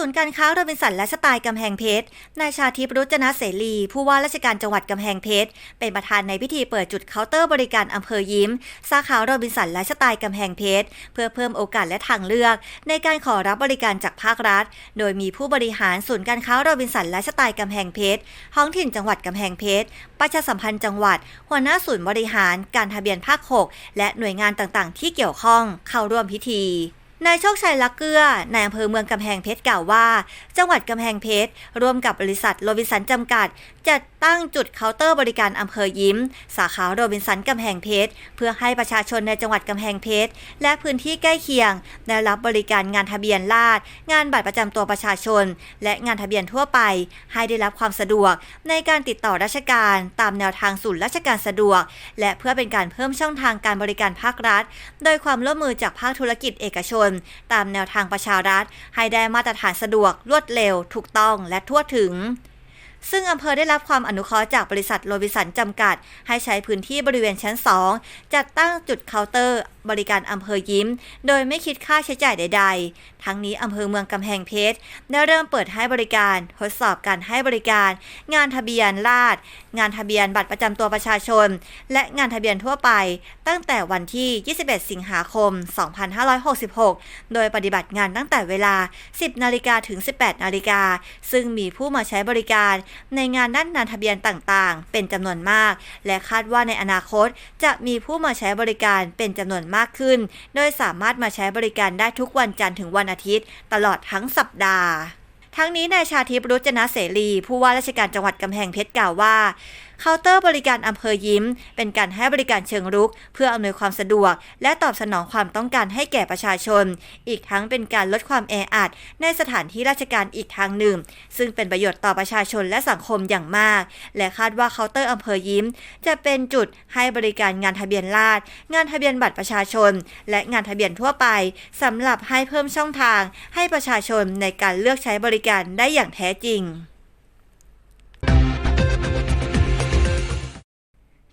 ศูนย์การค้าโรบินสันและสไตล์กำแพงเพชร นายชาทิพรุจนะเสรี ผู้ว่าราชการจังหวัดกำแพงเพชร เป็นประธานในพิธีเปิดจุดเคาน์เตอร์บริการอำเภอยิ้ม สาขาโรบินสันและสไตล์กำแพงเพชร เพื่อเพิ่มโอกาสและทางเลือก ในการขอรับบริการจากภาครัฐ โดยมีผู้บริหารศูนย์การค้าโรบินสันและสไตล์กำแพงเพชร ท้องถิ่นจังหวัดกำแพงเพชร ประชาสัมพันธ์จังหวัด หัวหน้าศูนย์บริหาร การทะเบียนภาค 6 และหน่วยงานต่างๆ ที่เกี่ยวข้องเข้าร่วมพิธี นายโชคชัยลักเกื้อนายอำเภอเมืองกำแพงเพชรกล่าวว่า จังหวัดกำแพงเพชรร่วมกับบริษัทโรบินสันจำกัด จัด ตั้งจุดเคาน์เตอร์บริการอำเภอยิ้ม สาขาโรบินสันกำแพงเพชร เพื่อให้ประชาชนในจังหวัดกำแพงเพชร และพื้นที่ใกล้เคียง ได้รับบริการงานทะเบียนราษฎร์งานบัตรประจำตัวประชาชน และงานทะเบียนทั่วไป ให้ได้รับความสะดวก ในการติดต่อราชการตามแนวทางศูนย์ราชการสะดวก และเพื่อเป็นการเพิ่มช่องทางการบริการภาครัฐ โดยความร่วมมือจากภาคธุรกิจเอกชน ตามแนวทางประชารัฐ ให้ได้มาตรฐานสะดวกรวดเร็ว ถูกต้องและทั่วถึง ซึ่งอำเภอได้รับความอนุเคราะห์จากบริษัทโรบิสันจำกัด ให้ใช้พื้นที่บริเวณชั้น 2 จัดตั้งจุดเคาน์เตอร์บริการอำเภอยิ้ม โดยไม่คิดค่าใช้จ่ายใด ๆ ทั้งนี้อำเภอเมืองกำแพงเพชรได้เริ่มเปิดให้บริการ ทดสอบการให้บริการ งานทะเบียนราษงานทะเบียนบัตรประจำตัวประชาชน และงานทะเบียนทั่วไป ตั้งแต่วันที่ 21 สิงหาคม 2566 โดยปฏิบัติงานตั้งแต่เวลา 10 นาฬิกาถึง 18 นาฬิกา ซึ่งมีผู้มาใช้บริการในงานด้านงานทะเบียนต่างๆ เป็นจำนวนมาก และคาดว่าในอนาคตจะมีผู้มาใช้บริการเป็นจำนวนมากขึ้น โดยสามารถมาใช้บริการได้ทุกวันจันทร์ถึงวันอาทิตย์ ตลอดทั้งสัปดาห์ ทั้งนี้นายชาทิพย์รุจนะเสรี ผู้ว่าราชการจังหวัดกำแพงเพชรกล่าวว่า เคาน์เตอร์บริการอำเภอยิ้ม เป็นการให้บริการเชิงรุก เพื่ออำนวยความสะดวก และตอบสนองความต้องการให้แก่ประชาชน อีกทั้งเป็นการลดความแออัดในสถานที่ราชการอีกทางหนึ่ง ซึ่งเป็นประโยชน์ต่อประชาชนและสังคมอย่างมาก และคาดว่าเคาน์เตอร์อำเภอยิ้ม จะเป็นจุดให้บริการงานทะเบียนราษฎร์งานทะเบียนบัตรประชาชน และงานทะเบียนทั่วไปสำหรับให้เพิ่มช่องทาง ให้ประชาชนในการเลือกใช้บริการได้อย่างแท้จริง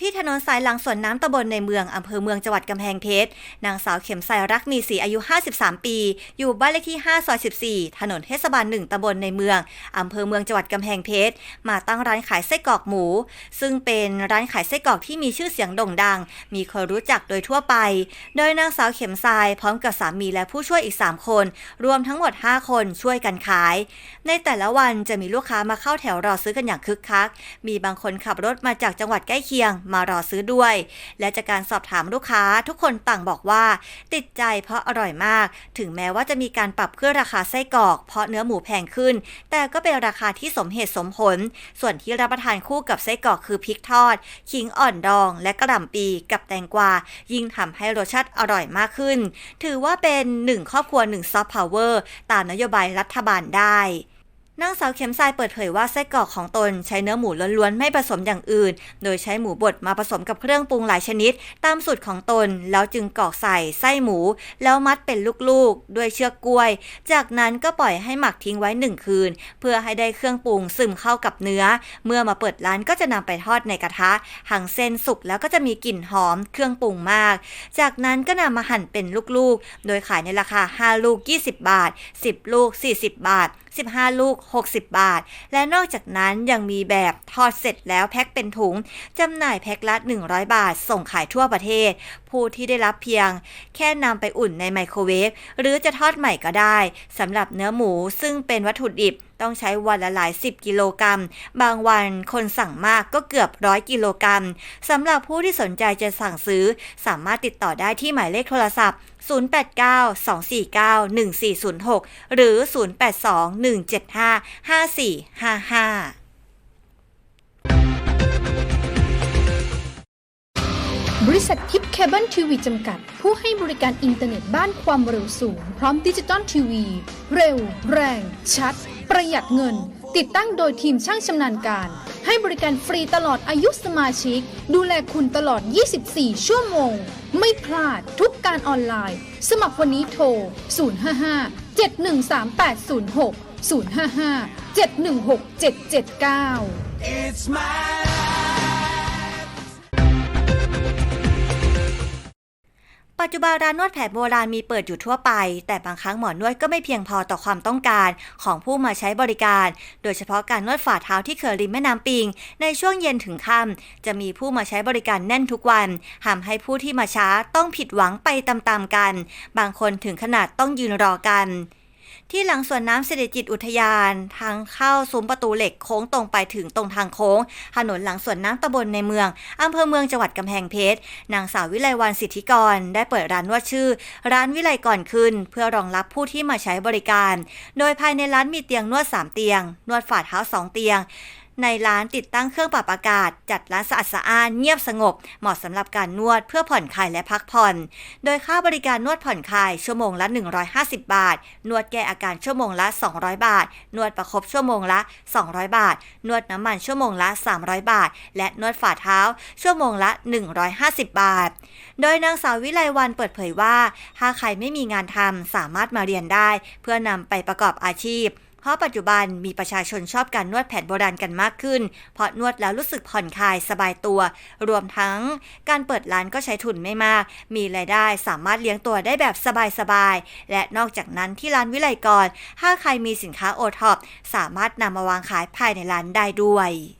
ที่ถนนสายหลังสวนน้ำตำบลในเมืองอำเภอเมืองจังหวัดกำแพงเพชร นางสาวเข็มใสรักมีศรีอายุ 53 ปี อยู่บ้านเลขที่ 5 ซอย 14 ถนนเทศบาล 1ตำบลในเมืองอำเภอเมืองจังหวัดกำแพงเพชร มาตั้งร้านขายไส้กรอกหมู ซึ่งเป็นร้านขายไส้กรอกที่มีชื่อเสียงโด่งดัง มีคนรู้จักโดยทั่วไป โดยนางสาวเข็มทรายพร้อมกับสามีและผู้ช่วยอีก 3 คน รวมทั้งหมด 5 คนช่วยกันขาย ในแต่ละวันจะมีลูกค้ามาเข้าแถวรอซื้อกันอย่างคึกคัก มีบางคนขับรถมาจากจังหวัดใกล้เคียงมารอซื้อด้วย และจากการสอบถามลูกค้าทุกคนต่างบอกว่า ติดใจเพราะอร่อยมาก ถึงแม้ว่าจะมีการปรับขึ้นราคาไส้กรอก เพราะเนื้อหมูแพงขึ้น แต่ก็เป็นราคาที่สมเหตุสมผล ส่วนที่รับประทานคู่กับไส้กรอกคือพริกทอด ขิงอ่อนดอง และกระหล่ำปีกับแตงกวา ยิ่งทำให้รสชาติอร่อยมากขึ้น ถือว่าเป็นหนึ่งครอบครัวหนึ่งซอฟต์พาวเวอร์ตามนโยบายรัฐบาลได้ นางสาวเข็มทรายเปิดเผยว่าไส้กรอกของตนใช้เนื้อหมูล้วนๆ ไม่ผสมอย่างอื่น โดยใช้หมูบดมาผสมกับเครื่องปรุงหลายชนิด ตามสูตรของตน แล้วจึงกรอกใส่ไส้หมู แล้วมัดเป็นลูกๆ ด้วยเชือกกล้วย จากนั้นก็ปล่อยให้หมักทิ้งไว้หนึ่งคืน เพื่อให้ได้เครื่องปรุงซึมเข้ากับเนื้อ เมื่อมาเปิดร้านก็จะนำไปทอดในกระทะหั่งเส้นสุกแล้วก็จะมีกลิ่นหอมเครื่องปรุงมาก จากนั้นก็นำมาหั่นเป็นลูกๆ โดยขายในราคา 5 ลูก 20 บาท 10 ลูก 40 บาท15 ลูก 60 บาท และนอกจากนั้นยังมีแบบทอดเสร็จแล้วแพ็คเป็นถุงจำหน่ายแพ็คละ 100 บาท ส่งขายทั่วประเทศ ผู้ที่ได้รับเพียง แค่นำไปอุ่นในไมโครเวฟหรือจะทอดใหม่ก็ได้สำหรับเนื้อหมูซึ่งเป็นวัตถุดิบต้องใช้วันละหลาย 10 กิโลกรัม บางวันคนสั่งมากก็เกือบร้อยกิโลกรัมสำหรับผู้ที่สนใจจะสั่งซื้อ สามารถติดต่อได้ที่หมายเลขโทรศัพท์ 089-249-1406 หรือ 082-175-5455บริษัททิปเคเบิลทีวีจำกัด ผู้ให้บริการอินเทอร์เน็ตบ้านความเร็วสูง พร้อมดิจิตอลทีวี เร็ว แรง ชัด ประหยัดเงิน ติดตั้งโดยทีมช่างชำนาญการ ให้บริการฟรีตลอดอายุสมาชิก ดูแลคุณตลอด 24 ชั่วโมง ไม่พลาดทุกการออนไลน์ สมัครวันนี้โทร 055 713 806 055 716 779 It's my ปัจจุบันร้านนวดแผนโบราณมีเปิดอยู่ทั่วไป แต่บางครั้งหมอนวดก็ไม่เพียงพอต่อความต้องการของผู้มาใช้บริการ โดยเฉพาะการนวดฝ่าเท้าที่เขื่อนริมแม่น้ำปิง ในช่วงเย็นถึงค่ำจะมีผู้มาใช้บริการแน่นทุกวันทำให้ผู้ที่มาช้าต้องผิดหวังไปตามๆกัน บางคนถึงขนาดต้องยืนรอกัน ที่หลังสวนน้ำสิริจิตอุทยานทางเข้าซุ้มประตูเหล็กโค้งตรงไปถึงตรงทางโค้ง ถนนหลังสวนน้ำตำบลในเมืองอำเภอเมืองจังหวัดกำแพงเพชรนางสาววิไลวันสิทธิกร ได้เปิดร้านนวดชื่อ ร้านวิไลก่อนขึ้น เพื่อรองรับผู้ที่มาใช้บริการ โดยภายในร้านมีเตียงนวด 3 เตียง นวดฝ่าเท้า 2 เตียง ในร้านติดตั้งเครื่องปรับอากาศ จัดร้านสะอาดสะอ้านเงียบสงบ เหมาะสำหรับการนวดเพื่อผ่อนคลายและพักผ่อน โดยค่าบริการนวดผ่อนคลายชั่วโมงละ 150 บาท นวดแก้อาการชั่วโมงละ 200 บาท นวดประคบชั่วโมงละ 200 บาท นวดน้ำมันชั่วโมงละ 300 บาท และนวดฝ่าเท้า ชั่วโมงละ 150 บาท โดยนางสาววิไลวันเปิดเผยว่า ถ้าใครไม่มีงานทำสามารถมาเรียนได้ เพื่อนำไปประกอบอาชีพ เพราะปัจจุบันมีประชาชนชอบการนวดแผนโบราณกันมากขึ้น เพราะนวดแล้วรู้สึกผ่อนคลายสบายตัว รวมทั้งการเปิดร้านก็ใช้ทุนไม่มาก มีรายได้สามารถเลี้ยงตัวได้แบบสบายๆ และนอกจากนั้นที่ร้านวิไลกร ถ้าใครมีสินค้าโอท็อปสามารถนำมาวางขายภายในร้านได้ด้วย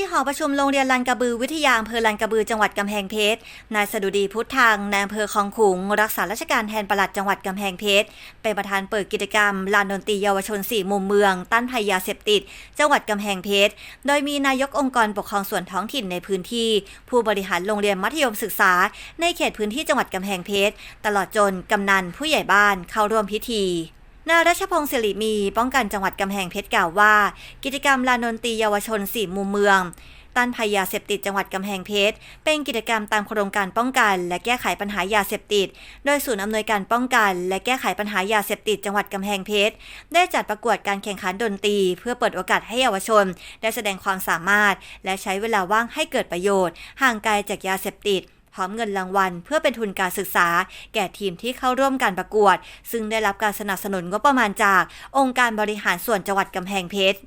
ที่หอประชุมโรงเรียนลันกระบือวิทยาอำเภอลันกระบือจังหวัดกำแพงเพชร นายสดุดีพุทธังนายอำเภอคลองขุงรักษาราชการแทนปลัดจังหวัดกำแพงเพชร เป็นประธานเปิดกิจกรรมลานดนตรีเยาวชนสี่มุมเมือง ต้านภัยยาเสพติด จังหวัดกำแพงเพชร โดยมีนายกองค์กรปกครองส่วนท้องถิ่นในพื้นที่ ผู้บริหารโรงเรียนมัธยมศึกษา ในเขตพื้นที่จังหวัดกำแพงเพชร ตลอดจนกำนันผู้ใหญ่บ้านเข้าร่วมพิธี นายรัชพงศ์สิริมี ป้องกันจังหวัดกำแพงเพชรกล่าวว่า กิจกรรมลานดนตรีเยาวชนสี่มุมเมืองต้านภัยยาเสพติดจังหวัดกำแพงเพชร เป็นกิจกรรมตามโครงการป้องกัน และแก้ไขปัญหายาเสพติด โดยศูนย์อำนวยการป้องกัน และแก้ไขปัญหายาเสพติดจังหวัดกำแพงเพชร ได้จัดประกวดการแข่งขันดนตรี เพื่อเปิดโอกาสให้เยาวชน ได้แสดงความสามารถ และใช้เวลาว่างให้เกิดประโยชน์ ห่างไกลจากยาเสพติด ร้อมเงินรางวัล เพื่อเป็นทุนการศึกษา แก่ทีมที่เข้าร่วมการประกวด ซึ่งได้รับการสนับสนุนงบประมาณจาก องค์การบริหารส่วนจังหวัดกำแพงเพชร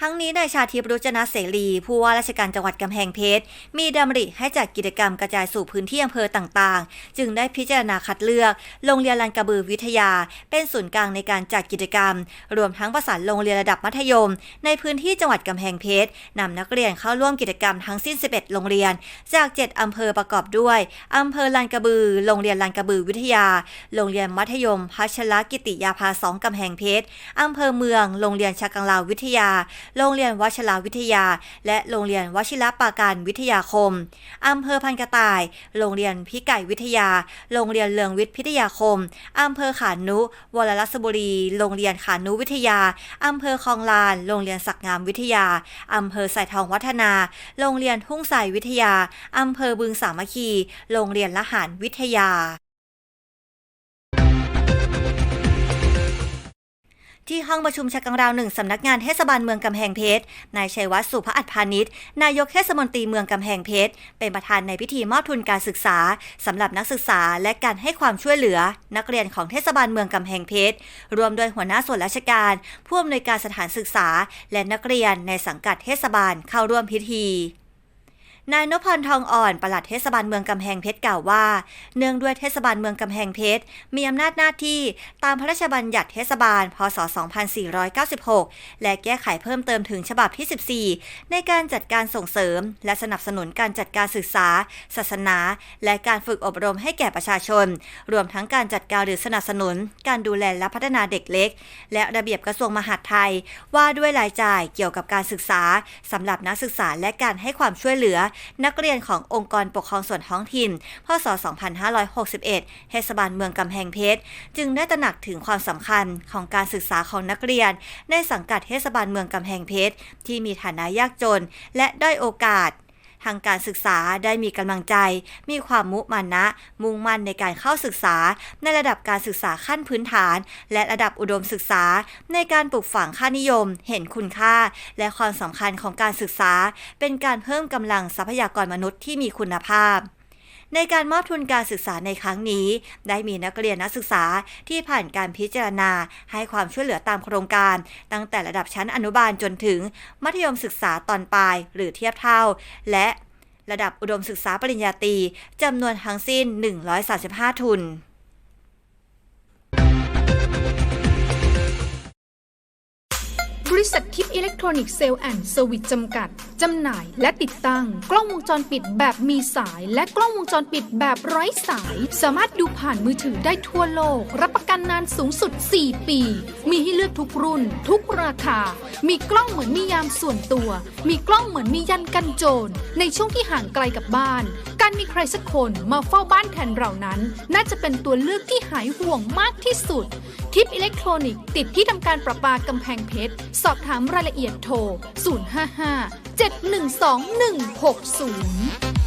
ทั้งนี้นายชาทิพย์รุจนะเสรี ผู้ว่าราชการจังหวัดกำแพงเพชร มีดำริให้จัดกิจกรรมกระจายสู่พื้นที่อำเภอต่างๆ จึงได้พิจารณาคัดเลือก โรงเรียนลันกระบือวิทยา เป็นศูนย์กลางในการจัดกิจกรรม รวมทั้งประสานโรงเรียนระดับมัธยม ในพื้นที่จังหวัดกำแพงเพชรนำนักเรียนเข้าร่วมกิจกรรมทั้งสิ้น 11 โรงเรียน จาก 7อำเภอประกอบด้วยอำเภอลันกระบือ โรงเรียนลันกระบือวิทยา โรงเรียนมัธยมพัชรกิติยาภาสองกำแพงเพชรอำเภอเมือง โรงเรียนชากังลาววิทยาโรงเรียนวัชราวิทยา และโรงเรียนวชิรปาการวิทยาคม อำเภอพันกระต่าย โรงเรียนพิไก่วิทยา โรงเรียนเลืองวิทย์พิทยาคม อำเภอขานุวรรัศบุรี โรงเรียนขานุวิทยา อำเภอคลองลาน โรงเรียนศักงามวิทยา อำเภอสายทองวัฒนา โรงเรียนทุ่งใสวิทยา อำเภอบึงสามัคคี โรงเรียนละหารวิทยา ที่ห้องประชุมชักกังราวหนึ่งสำนักงานเทศบาลเมืองกำแพงเพชร นายชัยวัฒน์สุภอัฏพาณิชย์ นายกเทศมนตรีเมืองกำแพงเพชร เป็นประธานในพิธีมอบทุนการศึกษาสำหรับนักศึกษาและการให้ความช่วยเหลือ นักเรียนของเทศบาลเมืองกำแพงเพชร รวมโดยหัวหน้าส่วนราชการ ผู้อำนวยการสถานศึกษา และนักเรียนในสังกัดเทศบาลเข้าร่วมพิธี นายนพพรทองอ่อนปลัดเทศบาลเมืองกำแพงเพชรกล่าวว่า เนื่องด้วยเทศบาลเมืองกำแพงเพชร มีอำนาจหน้าที่ตามพระราชบัญญัติเทศบาล พศ 2496 และแก้ไขเพิ่มเติมถึงฉบับที่ 14 ในการจัดการส่งเสริม และสนับสนุนการจัดการศึกษา ศาสนา และการฝึกอบรมให้แก่ประชาชน รวมทั้งการจัดการหรือสนับสนุน การดูแลและพัฒนาเด็กเล็ก และระเบียบกระทรวงมหาดไทย ว่าด้วยรายจ่ายเกี่ยวกับการศึกษาสำหรับนักศึกษาและการให้ความช่วยเหลือนักเรียนขององค์กรปกครองส่วนท้องถิ่น พศ 2561 เทศบาลเมืองกำแพงเพชร จึงได้ตระหนักถึงความสำคัญของการศึกษาของนักเรียน ในสังกัดเทศบาลเมืองกำแพงเพชร ที่มีฐานะยากจน และด้อยโอกาส ทางการศึกษาได้มีกำลังใจ มีความมุมานะ มุ่งมั่นในการเข้าศึกษา ในระดับการศึกษาขั้นพื้นฐาน และระดับอุดมศึกษา ในการปลูกฝังค่านิยม เห็นคุณค่า และความสำคัญของการศึกษา เป็นการเพิ่มกำลังทรัพยากรมนุษย์ที่มีคุณภาพ ในการมอบทุนการศึกษาในครั้งนี้ ได้มีนักเรียนนักศึกษาที่ผ่านการพิจารณา ให้ความช่วยเหลือตามโครงการ ตั้งแต่ระดับชั้นอนุบาลจนถึง มัธยมศึกษาตอนปลายหรือเทียบเท่า และระดับอุดมศึกษาปริญญาตรีจำนวนทั้งสิ้น 135 ทุน บริษัททิปอิเล็กทรอนิกส์เซลล์แอนด์เซอร์วิสจำกัด จำหน่ายและติดตั้ง กล้องวงจรปิดแบบมีสาย และกล้องวงจรปิดแบบไร้สาย สามารถดูผ่านมือถือได้ทั่วโลก รับประกันนานสูงสุด 4 ปี มีให้เลือกทุกรุ่น ทุกราคา มีกล้องเหมือนมียามส่วนตัว มีกล้องเหมือนมียันกันโจรในช่วงที่ห่างไกลกับบ้าน การมีใครสักคนมาเฝ้าบ้านแทนเรานั้น น่าจะเป็นตัวเลือกที่หายห่วงมากที่สุด ทิปอิเล็กทรอนิกส์ติดที่ทำการประปากำแพงเพชร สอบถามรายละเอียดโทร 055 712 160